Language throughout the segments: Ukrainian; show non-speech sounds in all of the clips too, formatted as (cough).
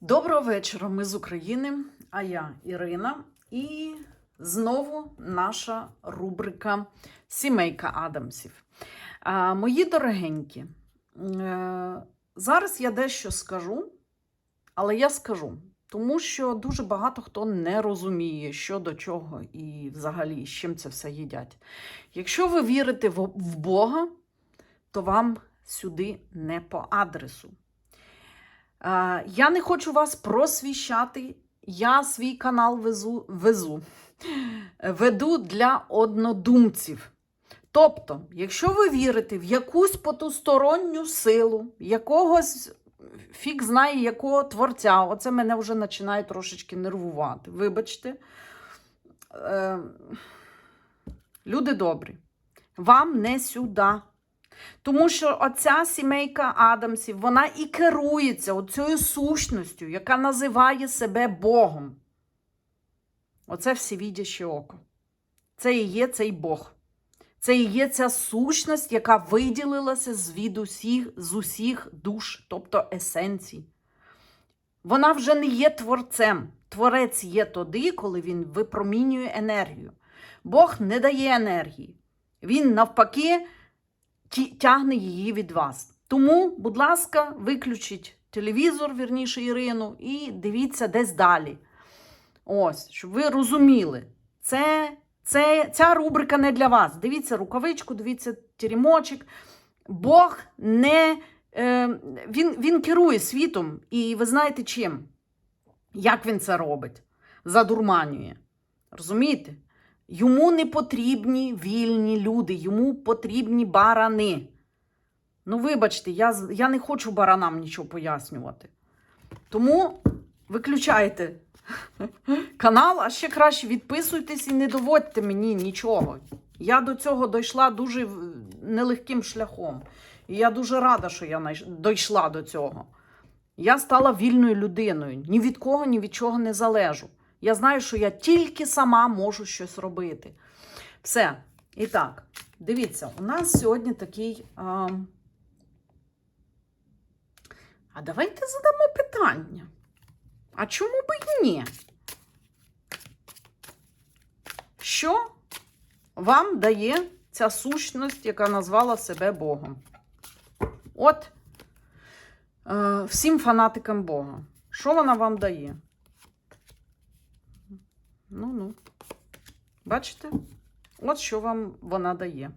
Доброго вечора, ми з України, а я Ірина. І знову наша рубрика Сімейка Адамсів. Мої дорогенькі, е, зараз я дещо скажу, але я скажу, тому що дуже багато хто не розуміє, що до чого і взагалі з чим це все їдять. Якщо ви вірите в Бога, то вам сюди не по адресу. Я не хочу вас просвіщати. Я свій канал везу, везу, веду для однодумців. Тобто, якщо ви вірите в якусь потусторонню силу, якогось фік знає якого творця, оце мене вже починає трошечки нервувати. Вибачте, Е, люди добрі, вам не сюди. Тому що оця сімейка Адамсів, вона і керується оцією сущністю, яка називає себе Богом. Оце всевідяще око. Це і є цей Бог. Це і є ця сущність, яка виділилася з усіх, з усіх душ, тобто есенцій. Вона вже не є творцем. Творець є тоді, коли він випромінює енергію. Бог не дає енергії. Він навпаки тягне її від вас. Тому, будь ласка, виключіть телевізор, вірніше Ірину, і дивіться десь далі. Ось, щоб ви розуміли, це, це, ця рубрика не для вас. Дивіться рукавичку, дивіться тірімочок. Бог не е, він, він керує світом, і ви знаєте чим? Як він це робить? Задурманює. Розумієте? Йому не потрібні вільні люди, йому потрібні барани. Ну, вибачте, я, я не хочу баранам нічого пояснювати. Тому виключайте (laughs) канал, а ще краще відписуйтесь і не доводьте мені нічого. Я до цього дійшла дуже нелегким шляхом. І я дуже рада, що я дійшла до цього. Я стала вільною людиною. Ні від кого, ні від чого не залежу. Я знаю, що я тільки сама можу щось робити. Все. І так, дивіться, у нас сьогодні такий. А, а давайте задамо питання. А чому би і ні? Що вам дає ця сущність, яка назвала себе Богом? От е, всім фанатикам Бога. Що вона вам дає? Ну ну. Бачите? От що вам вона дає.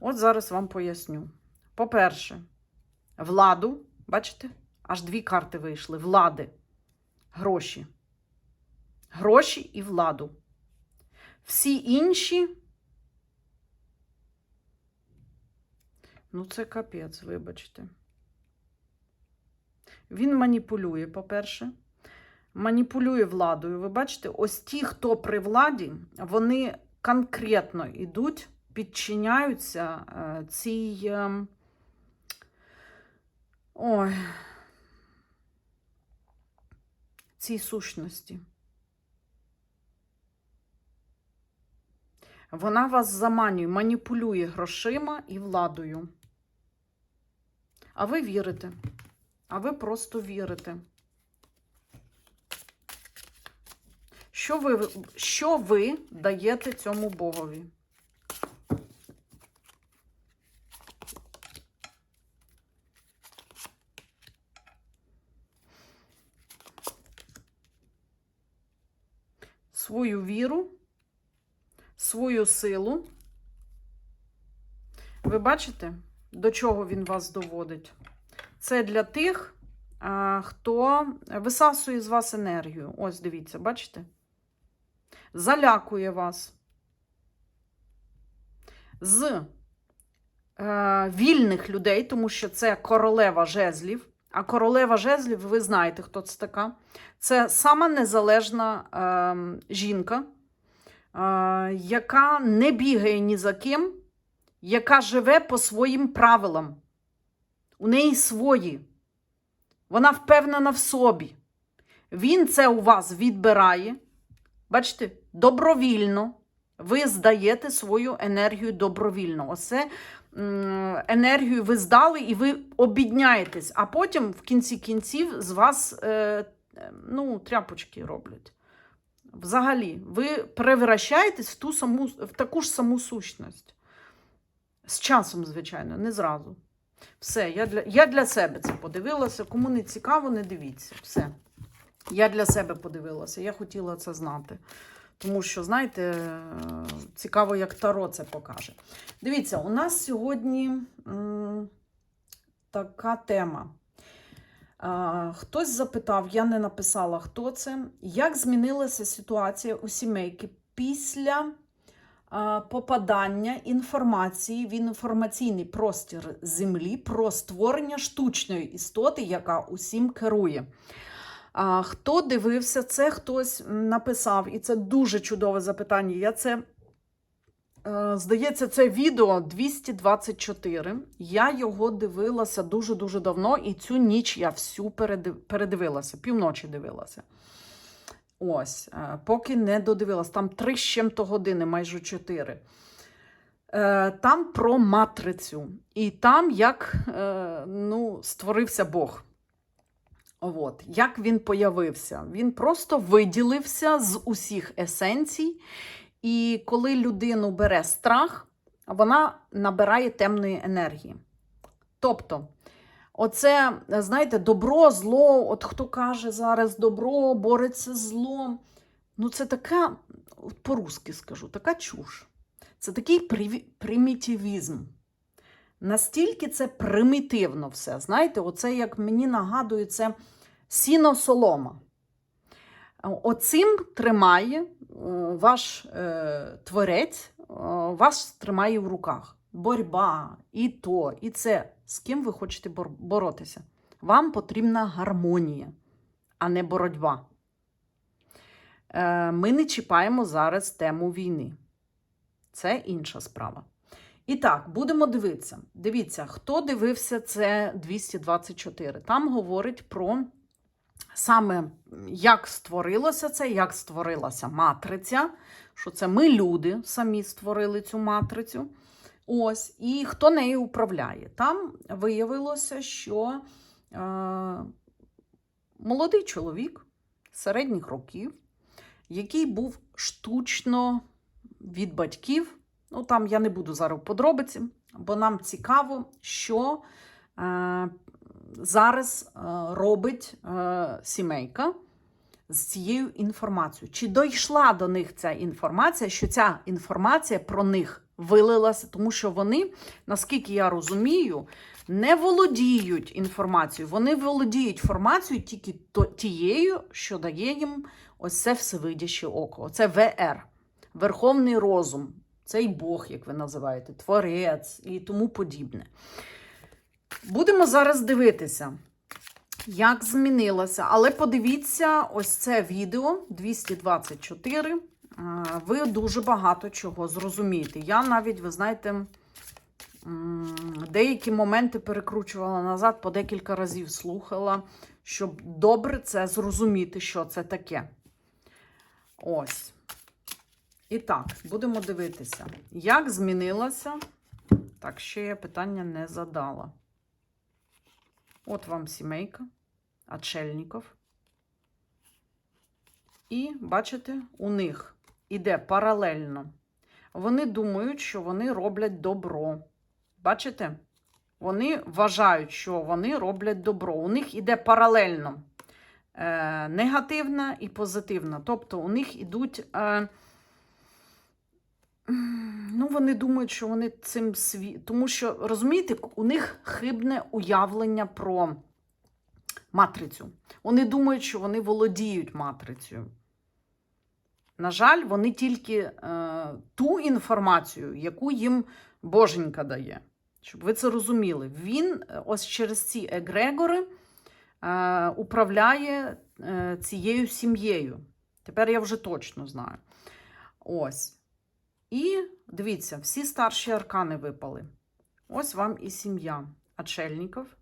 От зараз вам поясню. По-перше, владу, бачите? Аж дві карти вийшли. Влади, гроші. Гроші і владу. Всі інші. Ну, це капець, вибачте. Він маніпулює, по-перше маніпулює владою. Ви бачите, ось ті, хто при владі, вони конкретно йдуть, підчиняються е, цій. е, Ой, цій сущності. Вона вас заманює, маніпулює грошима і владою. А ви вірите. А ви просто вірите. Що ви, що ви даєте цьому Богові? Свою віру, свою силу. Ви бачите, до чого він вас доводить? Це для тих, хто висасує з вас енергію. Ось дивіться, бачите? Залякує вас. З е, вільних людей, тому що це королева жезлів. А королева жезлів, ви знаєте, хто це така. Це сама незалежна е, жінка, е, яка не бігає ні за ким, яка живе по своїм правилам. У неї свої. Вона впевнена в собі. Він це у вас відбирає. Бачите, добровільно ви здаєте свою енергію добровільно. Оце енергію ви здали і ви обідняєтесь, а потім в кінці кінців з вас е, ну, тряпочки роблять. Взагалі, ви превращаєтесь в, ту саму, в таку ж саму сущність. З часом, звичайно, не зразу. Все, я для, я для себе це подивилася. Кому не цікаво, не дивіться. Все. Я для себе подивилася, я хотіла це знати. Тому що, знаєте, е, цікаво, як Таро це покаже. Дивіться, у нас сьогодні така тема. Хтось запитав, я не написала, хто це. Як змінилася ситуація у сімейки після попадання інформації в інформаційний простір Землі про створення штучної істоти, яка усім керує? Хто дивився це, хтось написав, і це дуже чудове запитання. Я це, е, здається, це відео 224. Я його дивилася дуже-дуже давно, і цю ніч я всю передивилася, півночі дивилася. Ось, е, поки не додивилася. Там три з чим-то години, майже чотири. Е, Там про матрицю. І там як ну, створився Бог. От, як він появився? Він просто виділився з усіх есенцій, і коли людину бере страх, вона набирає темної енергії. Тобто, оце, знаєте, добро, зло, от хто каже зараз добро бореться з злом. Ну, це така, по-русски скажу, така чуш. Це такий примітивізм. Настільки це примітивно все. Знаєте, оце як мені нагадує, це сіно-солома. Оцим тримає е, ваш е, творець, е, вас тримає в руках. Борьба, і то, і це. З ким ви хочете боротися? Вам потрібна гармонія, а не боротьба. Е, Ми не чіпаємо зараз тему війни. Це інша справа. І так, будемо дивитися. Дивіться, хто дивився це 224. Там говорить про саме як створилося це, як створилася матриця, що це ми, люди, самі створили цю матрицю. Ось, і хто нею управляє. Там виявилося, що е, молодий чоловік середніх років, який був штучно від батьків. Ну, там я не буду зараз в подробиці, бо нам цікаво, що е, зараз е, робить е, сімейка з цією інформацією. Чи дійшла до них ця інформація, що ця інформація про них вилилася, тому що вони, наскільки я розумію, не володіють інформацією. Вони володіють інформацією тільки тією, що дає їм ось це всевидяще око. Це ВР, Верховний розум, цей Бог, як ви називаєте, Творець і тому подібне. Будемо зараз дивитися, як змінилося. Але подивіться ось це відео 224. Ви дуже багато чого зрозумієте. Я навіть, ви знаєте, деякі моменти перекручувала назад, по декілька разів слухала, щоб добре це зрозуміти, що це таке. Ось. І так, будемо дивитися, як змінилося. Так, ще я питання не задала. От вам сімейка отшельників. І бачите, у них іде паралельно. Вони думають, що вони роблять добро. Бачите? Вони вважають, що вони роблять добро. У них іде паралельно е, негативна і позитивна. Тобто у них ідуть. Е, ну, вони думають, що вони цим сві... Тому що, розумієте, у них хибне уявлення про матрицю. Вони думають, що вони володіють матрицею. На жаль, вони тільки е, ту інформацію, яку їм Боженька дає. Щоб ви це розуміли. Він е, ось через ці егрегори е, управляє е, цією сім'єю. Тепер я вже точно знаю. Ось. І дивіться, всі старші аркани випали. Ось вам і сім'я отшельників,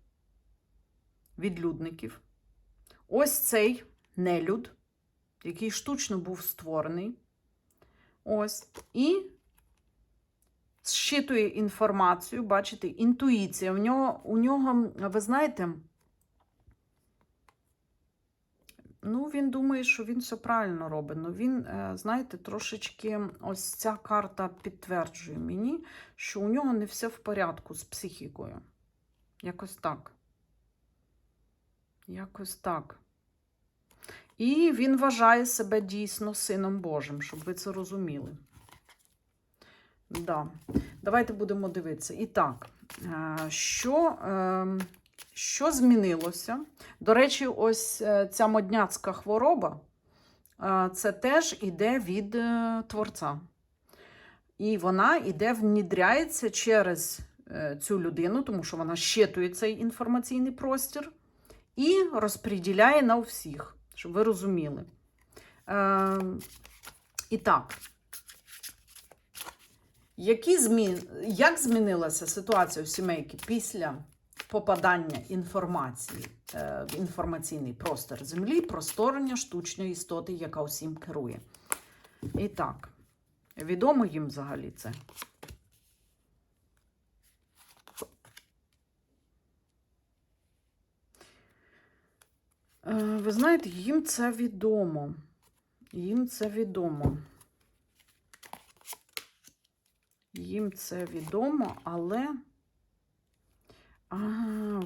відлюдників. Ось цей нелюд, який штучно був створений. Ось. І зчитує інформацію, бачите, інтуїція. У нього, у нього, ви знаєте, ну, він думає, що він все правильно робить. Ну, він, е, знаєте, трошечки ось ця карта підтверджує мені, що у нього не все в порядку з психікою. Якось так. Якось так. І він вважає себе дійсно сином Божим, щоб ви це розуміли. Да. Давайте будемо дивитися. І так, е, що, е, що змінилося? До речі, ось е, ця модняцька хвороба е, це теж іде від е, Творця. І вона іде, внідряється через цю людину, тому що вона щитує цей інформаційний простір і розподіляє на всіх, щоб ви розуміли. І так, які змін... як змінилася ситуація у сімейки після попадання інформації е, в інформаційний простір Землі про створення штучної істоти, яка усім керує? І так, відомо їм взагалі це. Е, Ви знаєте, їм це відомо. Їм це відомо. Їм це відомо, але. А,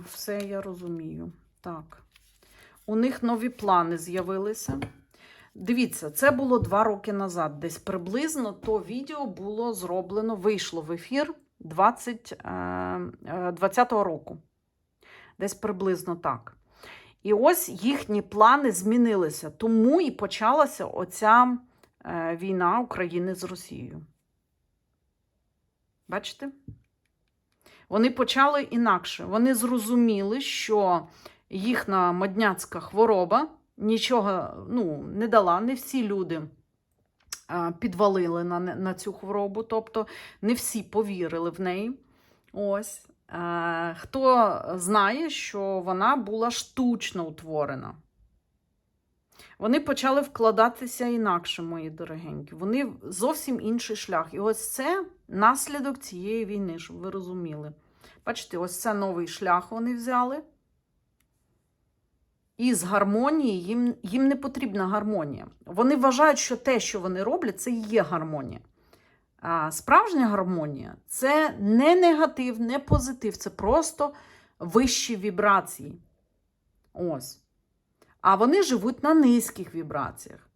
все я розумію. Так. У них нові плани з'явилися. Дивіться, це було два роки назад. Десь приблизно то відео було зроблено, вийшло в ефір 20, е, е, 20-го року. Десь приблизно так. І ось їхні плани змінилися. Тому і почалася оця е, війна України з Росією. Бачите? Вони почали інакше. Вони зрозуміли, що їхня модняцька хвороба нічого ну, не дала. Не всі люди підвалили на, на цю хворобу, тобто не всі повірили в неї. Ось. Хто знає, що вона була штучно утворена. Вони почали вкладатися інакше, мої дорогенькі. Вони зовсім інший шлях. І ось це наслідок цієї війни, щоб ви розуміли. Бачите, ось це новий шлях вони взяли. І з гармонії їм, їм не потрібна гармонія. Вони вважають, що те, що вони роблять, це є гармонія. А справжня гармонія це не негатив, не позитив, це просто вищі вібрації. Ось. А вони живуть на низьких вібраціях.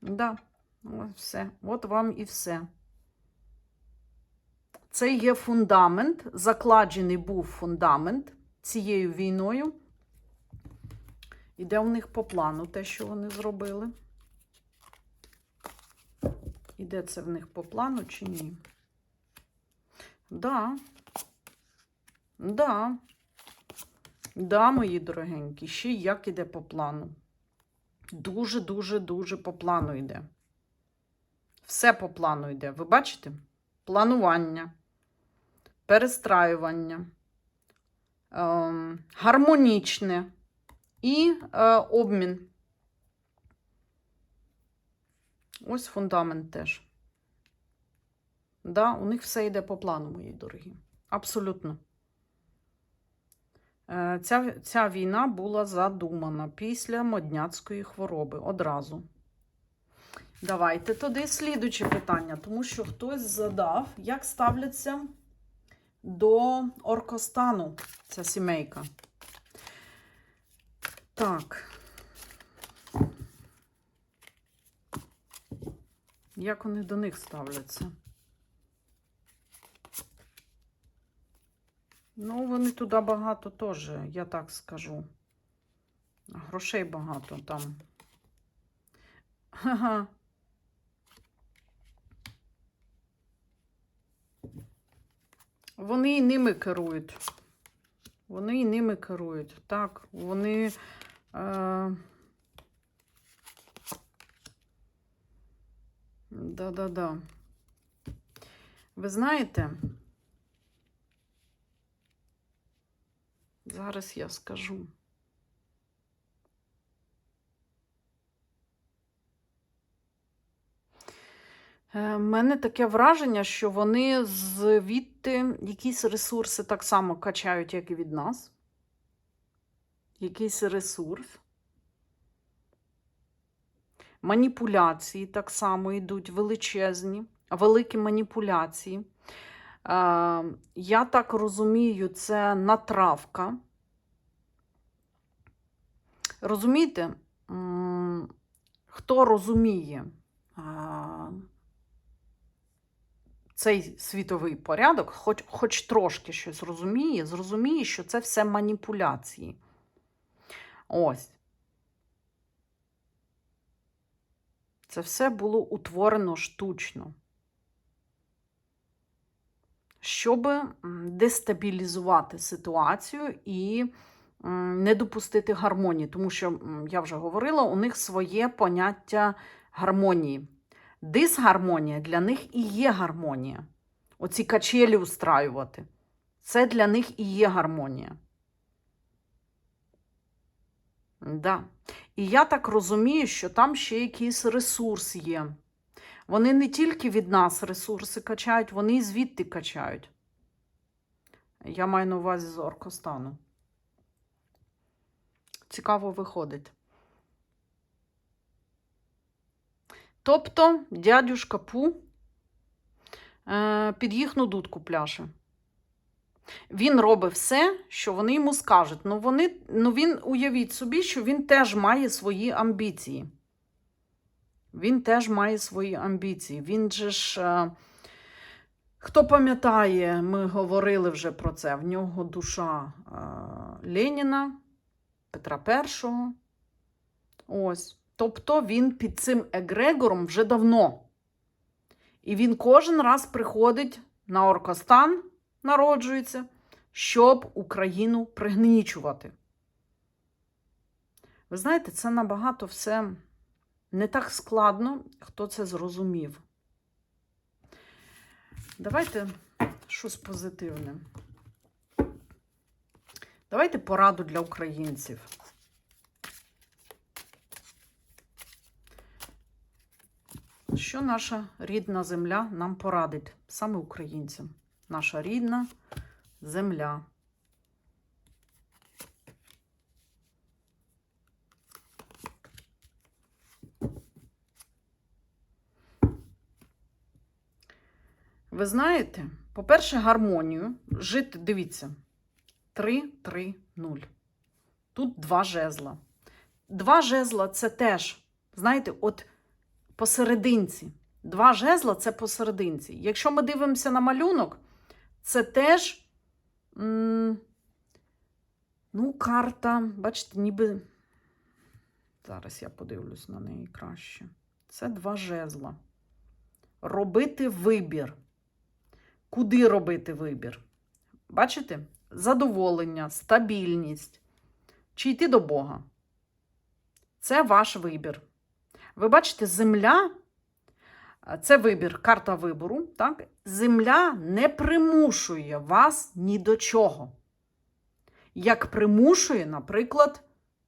Да, ось все. От вам і все. Це є фундамент, закладений був фундамент цією війною. Іде у них по плану те, що вони зробили. Іде це в них по плану чи ні? Да. Да. Да, мої дорогенькі, ще як іде по плану. Дуже-дуже-дуже по плану йде. Все по плану йде. Ви бачите? Планування, перестраювання, е, гармонічне і е, обмін. Ось фундамент теж. Да, у них все йде по плану, мої дорогі. Абсолютно. Е, Ця, ця війна була задумана після модняцької хвороби одразу. Давайте туди слідуче питання, тому що хтось задав, як ставляться до Оркостану ця сімейка. Так. Як вони до них ставляться? Ну, вони туди багато теж, я так скажу. Грошей багато там. Ага. Вони і ними керують. Вони і ними керують. Так, вони. Е... Да-да-да. Ви знаєте? Зараз я скажу. У мене таке враження, що вони звідти якісь ресурси так само качають, як і від нас. Якийсь ресурс. Маніпуляції так само йдуть величезні, великі маніпуляції. Е, я так розумію, це натравка. Розумієте, хто розуміє цей світовий порядок, хоч, хоч трошки щось розуміє, зрозуміє, що це все маніпуляції. Ось. Це все було утворено штучно, щоб дестабілізувати ситуацію і не допустити гармонії, тому що, я вже говорила, у них своє поняття гармонії. Дисгармонія для них і є гармонія. Оці качелі устраювати. Це для них і є гармонія. Да. І я так розумію, що там ще якийсь ресурс є. Вони не тільки від нас ресурси качають, вони і звідти качають. Я маю на увазі з Оркостану. Цікаво виходить. Тобто дядюшка Пу е, під їхню дудку пляше. Він робить все, що вони йому скажуть. Ну, вони, ну він уявіть собі, що він теж має свої амбіції. Він теж має свої амбіції. Він же ж, е, хто пам'ятає, ми говорили вже про це. В нього душа е, Леніна, Петра І. Ось. Тобто він під цим егрегором вже давно. І він кожен раз приходить на Оркостан, народжується, щоб Україну пригнічувати. Ви знаєте, це набагато все не так складно, хто це зрозумів. Давайте щось позитивне. Давайте пораду для українців. Що наша рідна земля нам порадить, саме українцям? Наша рідна земля. Ви знаєте, по-перше, гармонію жити, дивіться, 3, 3, 0. Тут два жезла. Два жезла це теж, знаєте, от посерединці. Два жезла це посерединці. Якщо ми дивимося на малюнок, це теж ну, карта, бачите, ніби. Зараз я подивлюсь на неї краще. Це два жезла. Робити вибір. Куди робити вибір? Бачите? Задоволення, стабільність. Чи йти до Бога? Це ваш вибір. Ви бачите, земля це вибір, карта вибору. Так? Земля не примушує вас ні до чого. Як примушує, наприклад,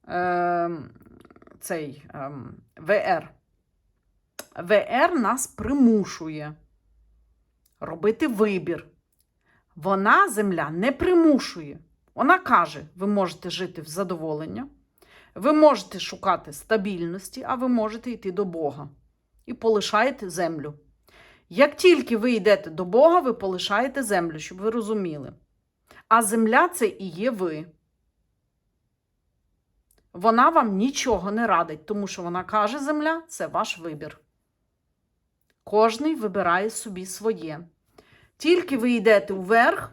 е, цей е, ВР. ВР нас примушує робити вибір. Вона, земля, не примушує. Вона каже: ви можете жити в задоволення, ви можете шукати стабільності, а ви можете йти до Бога і полишаєте землю. Як тільки ви йдете до Бога, ви полишаєте землю, щоб ви розуміли. А земля це і є ви. Вона вам нічого не радить, тому що вона каже, земля це ваш вибір. Кожний вибирає собі своє. Тільки ви йдете вверх,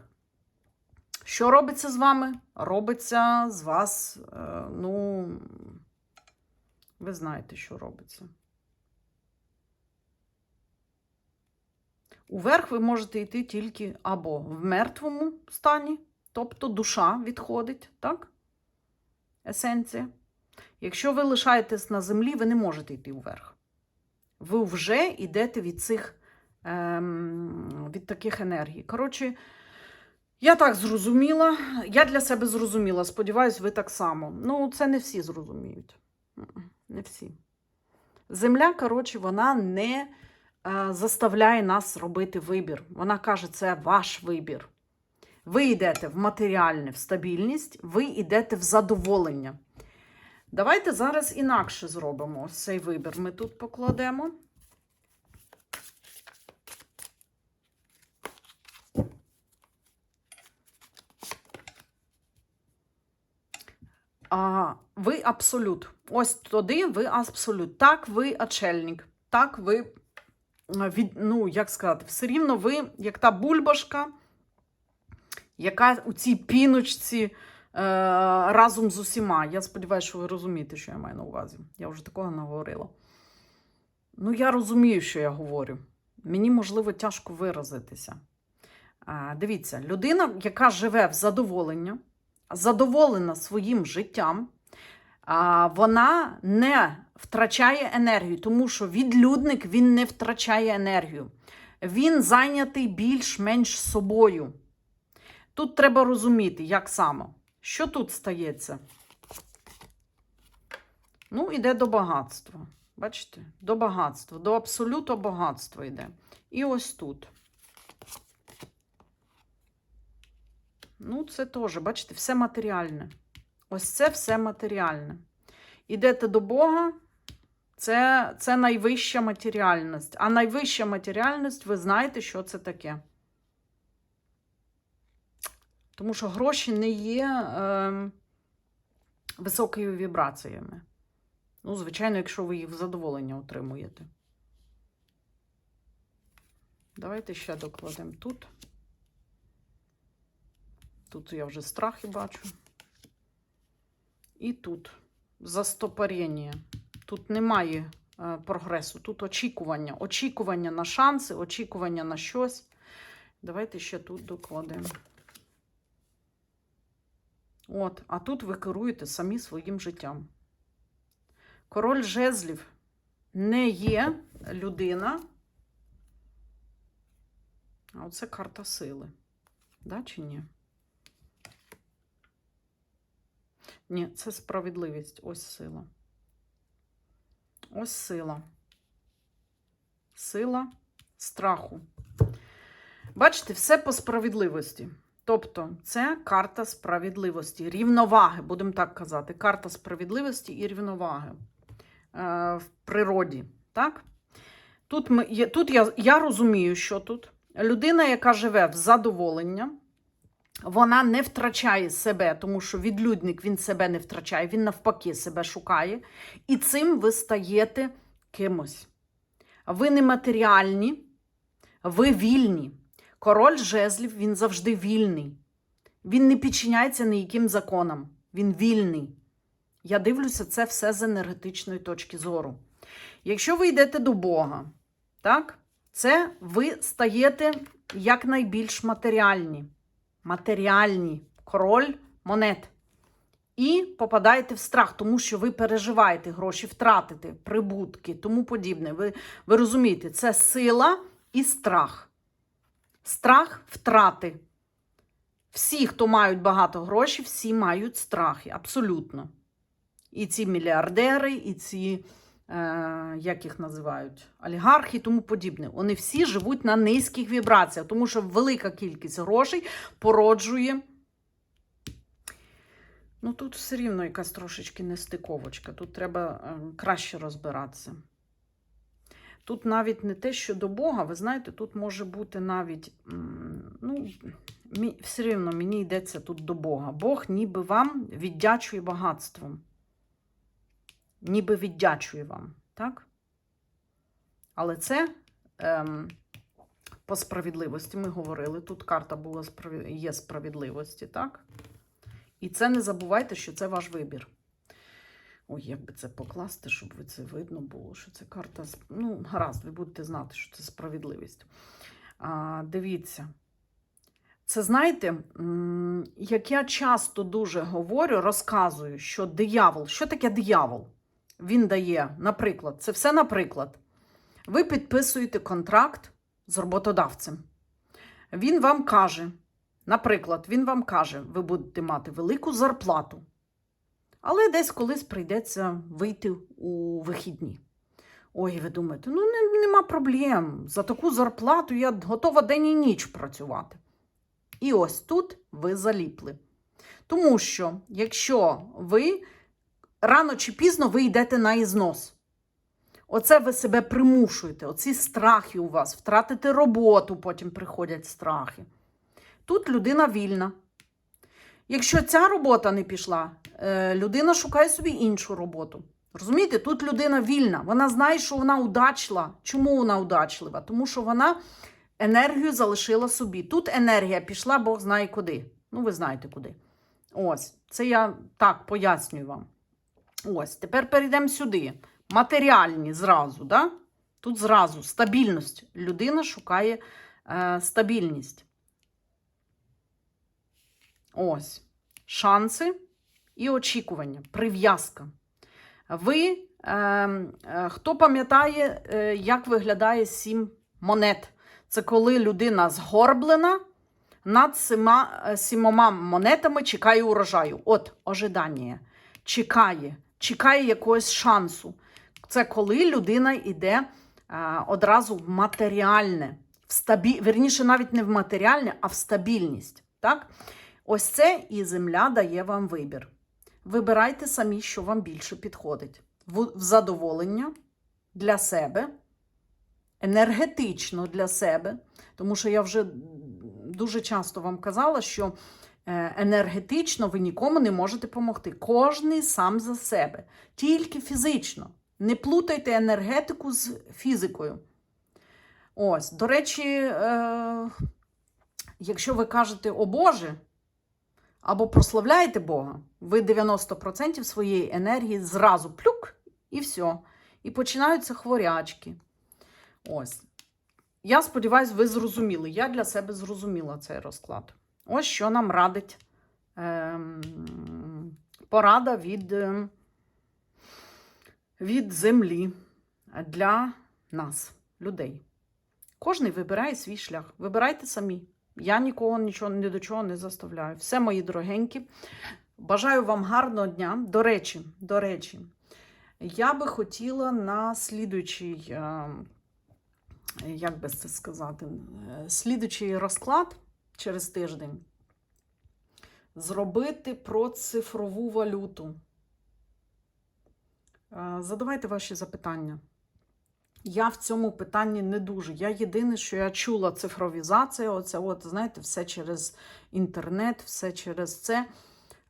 що робиться з вами? Робиться з вас, е, ну, ви знаєте, що робиться. Уверх ви можете йти тільки або в мертвому стані, тобто душа відходить, так? Есенція. Якщо ви лишаєтесь на землі, ви не можете йти вверх. Ви вже йдете від цих ем, від таких енергій. Коротше, я так зрозуміла, я для себе зрозуміла, сподіваюсь, ви так само. Ну, це не всі зрозуміють. Не всі. Земля, коротше, вона не е, заставляє нас робити вибір. Вона каже, це ваш вибір. Ви йдете в матеріальне, в стабільність, ви йдете в задоволення. Давайте зараз інакше зробимо цей вибір. Ми тут покладемо. А, ви абсолют. Ось туди ви абсолют. Так, ви очельник. Так, ви е, від, ну, як сказати, все рівно ви, як та бульбашка, яка у цій піночці разом з усіма. Я сподіваюся, що ви розумієте, що я маю на увазі. Я вже такого не говорила. Ну, я розумію, що я говорю. Мені, можливо, тяжко виразитися. А, дивіться, людина, яка живе в задоволення, задоволена своїм життям, вона не втрачає енергію, тому що відлюдник він не втрачає енергію. Він зайнятий більш-менш собою. Тут треба розуміти, як саме. Що тут стається? Ну, йде до багатства. Бачите? До багатства, до абсолюту багатства йде. І ось тут. Ну, це теж, бачите, все матеріальне. Ось це все матеріальне. Ідете до Бога, це, це найвища матеріальність. А найвища матеріальність, ви знаєте, що це таке. Тому що гроші не є е, високими вібраціями. Ну, звичайно, якщо ви їх в задоволення отримуєте. Давайте ще докладемо тут. Тут я вже страхи бачу. І тут застопорення. Тут немає е, прогресу, тут очікування. Очікування на шанси, очікування на щось. Давайте ще тут докладемо. От, а тут ви керуєте самі своїм життям. Король жезлів не є людина. А оце карта сили. Да, чи ні? Ні, це справедливість. Ось сила. Ось сила. Сила страху. Бачите, все по справедливості. Тобто, це карта справедливості, рівноваги, будемо так казати. Карта справедливості і рівноваги е, в природі. Так? Тут, ми, тут я, я розумію, що тут. Людина, яка живе в задоволення, вона не втрачає себе, тому що відлюдник він себе не втрачає, він навпаки себе шукає. І цим ви стаєте кимось. Ви не матеріальні, ви вільні. Король жезлів він завжди вільний. Він не підчиняється ніяким законам. Він вільний. Я дивлюся це все з енергетичної точки зору. Якщо ви йдете до Бога, так, це ви стаєте якнайбільш матеріальні. Матеріальні. Король монет. І попадаєте в страх, тому що ви переживаєте гроші, втратити, прибутки, тому подібне. Ви, ви розумієте, це сила і страх. Страх втрати. Всі, хто мають багато грошей, всі мають страхи. Абсолютно. І ці мільярдери, і ці, е, як їх називають, олігархи і тому подібне. Вони всі живуть на низьких вібраціях, тому що велика кількість грошей породжує. Ну, тут все рівно якась трошечки нестиковочка. Тут треба е, краще розбиратися. Тут навіть не те, що до Бога, ви знаєте, тут може бути навіть, ну, все рівно мені йдеться тут до Бога. Бог ніби вам віддячує багатством. Ніби віддячує вам, так? Але це ем, по справедливості ми говорили. Тут карта була є справедливості, так? І це не забувайте, що це ваш вибір. Ой, як би це покласти, щоб ви це видно було, що це карта. Ну, гаразд, ви будете знати, що це справедливість. А, дивіться. Це знаєте, як я часто дуже говорю, розказую, що диявол, що таке диявол? Він дає, наприклад, це все наприклад. Ви підписуєте контракт з роботодавцем. Він вам каже, наприклад, він вам каже, ви будете мати велику зарплату. Але десь колись прийдеться вийти у вихідні. Ой, ви думаєте, ну не, нема проблем. За таку зарплату я готова день і ніч працювати. І ось тут ви заліпли. Тому що, якщо ви рано чи пізно ви йдете на ізнос, оце ви себе примушуєте, оці страхи у вас, втратити роботу, потім приходять страхи. Тут людина вільна. Якщо ця робота не пішла, е, людина шукає собі іншу роботу. Розумієте, тут людина вільна, вона знає, що вона удачлива. Чому вона удачлива? Тому що вона енергію залишила собі. Тут енергія пішла, Бог знає куди. Ну, ви знаєте куди. Ось, це я так пояснюю вам. Ось, тепер перейдемо сюди. Матеріальні зразу, да? Тут зразу стабільність. Людина шукає е, стабільність. Ось. Шанси і очікування, прив'язка. Ви, е, е, хто пам'ятає, е, як виглядає сім монет? Це коли людина згорблена над сіма, е, сімома монетами чекає урожаю. От ожидання. Чекає, чекає якогось шансу. Це коли людина йде е, одразу в матеріальне, в стабі... верніше, навіть не в матеріальне, а в стабільність. Так? Ось це і земля дає вам вибір. Вибирайте самі, що вам більше підходить. В, задоволення для себе, енергетично для себе, тому що я вже дуже часто вам казала, що е, енергетично ви нікому не можете допомогти. Кожний сам за себе, тільки фізично. Не плутайте енергетику з фізикою. Ось, до речі, е, якщо ви кажете о Боже, або прославляєте Бога, ви 90% своєї енергії зразу плюк і все. І починаються хворячки. Ось. Я сподіваюся, ви зрозуміли. Я для себе зрозуміла цей розклад. Ось що нам радить ем, порада від, ем, від землі для нас, людей. Кожний вибирає свій шлях. Вибирайте самі. Я нікого нічого ні до чого не заставляю. Все, мої дорогенькі. Бажаю вам гарного дня. До речі, до речі, я би хотіла на слідуючий, е, як би це сказати, е, слідуючий розклад через тиждень зробити про цифрову валюту. Е, Задавайте ваші запитання. Я в цьому питанні не дуже. Я єдине, що я чула цифровізація, оце, от, знаєте, все через інтернет, все через це.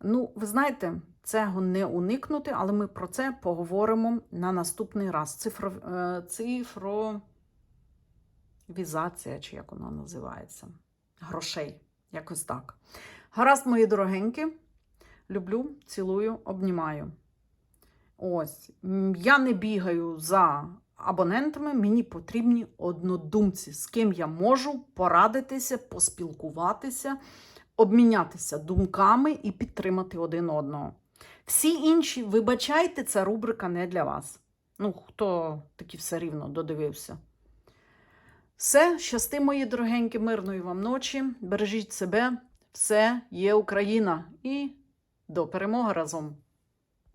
Ну, ви знаєте, цього не уникнути, але ми про це поговоримо на наступний раз. Цифро, е, цифровізація, чи як вона називається, грошей. Якось так. Гаразд, мої дорогенькі. Люблю, цілую, обнімаю. Ось, я не бігаю за абонентами, мені потрібні однодумці, з ким я можу порадитися, поспілкуватися, обмінятися думками і підтримати один одного. Всі інші, вибачайте, ця рубрика не для вас. Ну, хто таки все рівно додивився. Все, щасти, мої дорогенькі, мирної вам ночі. Бережіть себе, все є Україна і до перемоги разом!